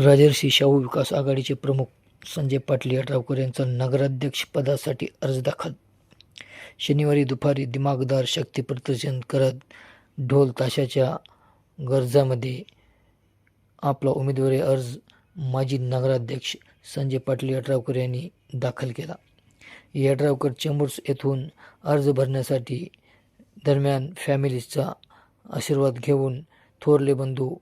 राजर्षी शाहू विकास आघाडीचे प्रमुख संजय पाटील यड्रावकर यांचा नगराध्यक्षपदासाठी अर्ज दाखल. शनिवारी दुपारी दिमागदार शक्ती प्रदर्शन करत ढोल ताशाच्या गरजामध्ये आपला उमेदवारी अर्ज माजी नगराध्यक्ष संजय पाटील यड्रावकर यांनी दाखल केला. यड्रावकर चेंबूर्स येथून अर्ज भरण्यासाठी दरम्यान फॅमिलीचा आशीर्वाद घेऊन थोरले बंधू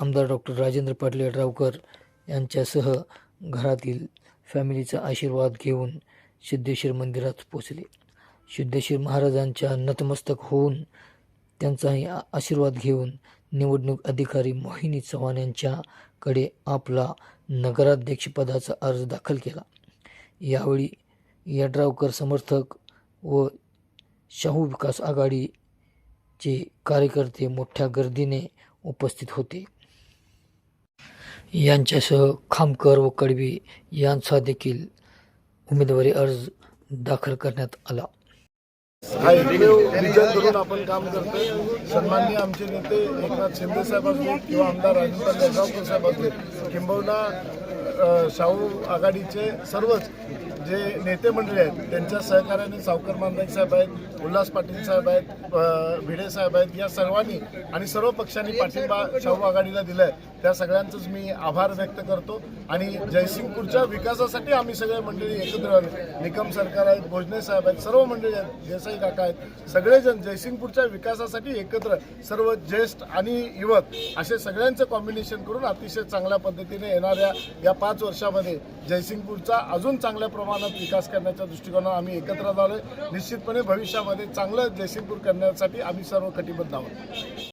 आमदार डॉक्टर राजेंद्र पाटील यड्रावकर यांच्यासह घरातील फॅमिलीचा आशीर्वाद घेऊन सिद्धेश्वर मंदिरात पोचले सिद्धेश्वर महाराजांच्या नतमस्तक होऊन त्यांचाही आशीर्वाद घेऊन निवडणूक अधिकारी मोहिनी चव्हाण यांच्याकडे आपला नगराध्यक्षपदाचा अर्ज दाखल केला. यावेळी यड्रावकर समर्थक व शाहू विकास आघाडीचे कार्यकर्ते मोठ्या गर्दीने उपस्थित होते. यांच्यासह खामकर व कडवी यांचा देखील उमेदवारी अर्ज दाखल करण्यात आला. हा एकमेव विजन आपण काम करतोय. सन्माननीय आमचे नेते एकनाथ शिंदे साहेब असतील किंवा आमदार राजेंद्र जळगावकर साहेब असतील किंबहुना शाहू आघाडीचे सर्वच जे नेते मंडळी आहेत त्यांच्या सहकार्याने सावकर मानदाई साहेब आहेत उल्हास पाटील साहेब आहेत भिडे साहेब आहेत या सर्वांनी आणि सर्व पक्षांनी पाठिंबा शाहू आघाडीला दिलाय. त्या सगळ्यांचंच मी आभार व्यक्त करतो. आणि जयसिंगपूरच्या विकासासाठी आम्ही सगळे मंडळी एकत्र आलो. निकम सरकार आहेत भोजने साहेब आहेत सर्व मंडळी आहेत देसाई काका आहेत. सगळेजण जयसिंगपूरच्या विकासासाठी एकत्र सर्व ज्येष्ठ आणि युवक असे सगळ्यांचं कॉम्बिनेशन करून अतिशय चांगल्या पद्धतीने येणाऱ्या या पाच वर्षामध्ये जयसिंगपूरचा अजून चांगल्या प्रमाणात विकास करण्याच्या दृष्टिकोनात आम्ही एकत्र झालो निश्चितपणे भविष्यामध्ये चांगलं जयसिंगपूर करण्यासाठी आम्ही सर्व कटिबद्ध आहोत.